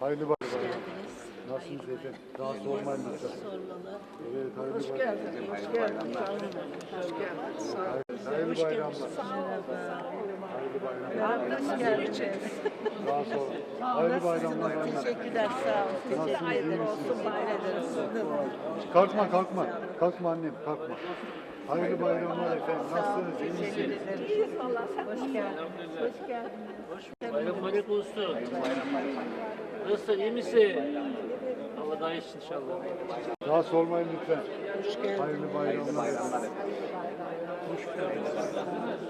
Hayırlı bayram. geldiniz. Nasılsınız efendim? Daha sormayın lütfen. Sormalı. Evet, hayırlı Hoş bayram. geldin, hoş geldin. Sağ olun. Hoş geldin. Sağ olun. Hayırlı bayramlar. Merhaba. Hayırlı bayramlar. Hoş geldiniz. Daha sonra. Hayırlı bayramlar. Teşekkürler sağ olun. İyi hayırlı olsun. Bayramlar. Kalkma kalkma. Kalkma annem kalkma. Hayırlı bayramlar efendim. Nasılsınız? iyi misiniz? ederim. Hoş geldiniz. Hoş geldiniz. Bayram mübarek olsun. Nasılsın, iyi misin? Allah daha iyisin inşallah. Daha sormayın lütfen. Hayırlı bayramlar efendim.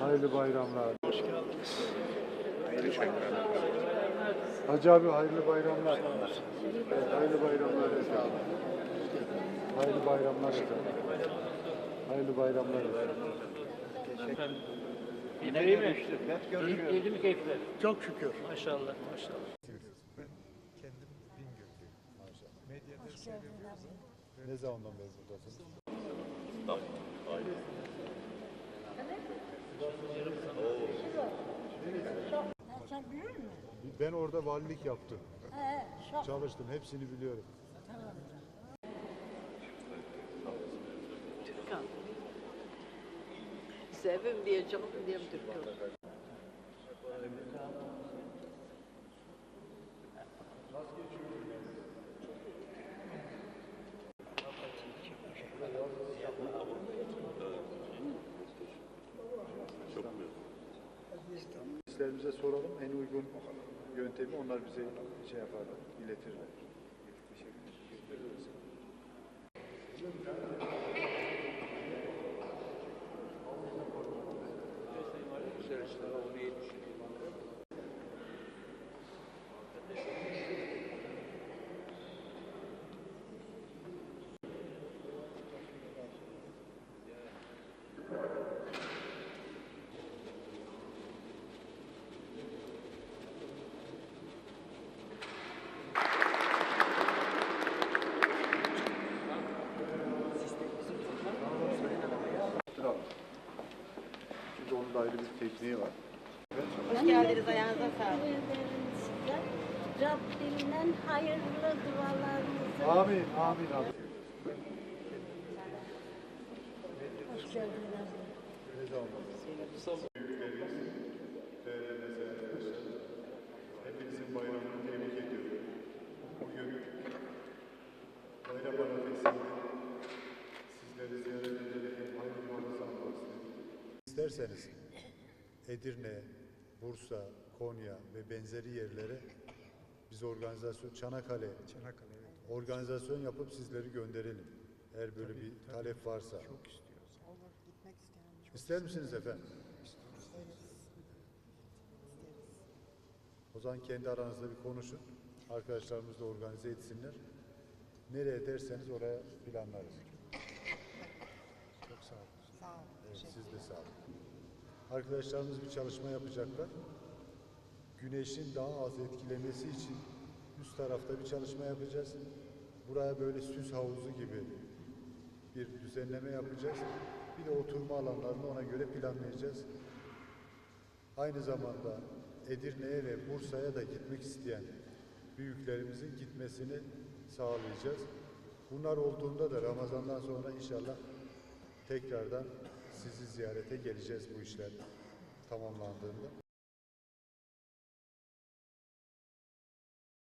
Hayırlı bayramlar. Hacı abi hayırlı bayramlar. Hayırlı bayramlar efendim. Hayırlı bayramlar efendim. Hayırlı bayramlar efendim. Yine iyi mi? Yedi, yedi mi keyifler? Çok şükür. Maşallah, maşallah. Ben kendim Bingöl'lüyüm. Medyada seviyoruz. Ne zamandan beri buradasınız? Ben orada valilik yaptım. Çalıştım. Hepsini biliyorum. Sevim diyeceğim diyeyim Türkan. Bizlerimize soralım. En uygun yöntemi onlar bize şey yaparlar, iletirler. Bravo. Ayrı bir tekniği var. Hoş geldiniz. Ayağınıza sağlık. Rabbimden hayırlı dualarınızı Amin, amin, amin. hoş geldiniz. Hepinizin bayramını tebrik ediyorum. Bugün bayram arifesinde sizleri ziyaret ederek hayırlı almak istedim. İsterseniz Edirne, Bursa, Konya ve benzeri yerlere biz organizasyon, Çanakkale, Çanakkale evet. organizasyon yapıp sizleri gönderelim. Eğer böyle bir talep varsa. Çok istiyoruz. Olur gitmek isteyen İster misiniz efendim? O zaman kendi aranızda bir konuşun. Arkadaşlarımız da organize etsinler. Nereye derseniz oraya planlarız. Çok sağ olun. Sağ olun. Evet, siz de sağ olun. Arkadaşlarımız bir çalışma yapacaklar. Güneşin daha az etkilemesi için üst tarafta bir çalışma yapacağız. Buraya böyle süs havuzu gibi bir düzenleme yapacağız. Bir de oturma alanlarını ona göre planlayacağız. Aynı zamanda Edirne'ye ve Bursa'ya da gitmek isteyen büyüklerimizin gitmesini sağlayacağız. Bunlar olduğunda da Ramazan'dan sonra inşallah tekrardan sizi ziyarete geleceğiz bu işler tamamlandığında.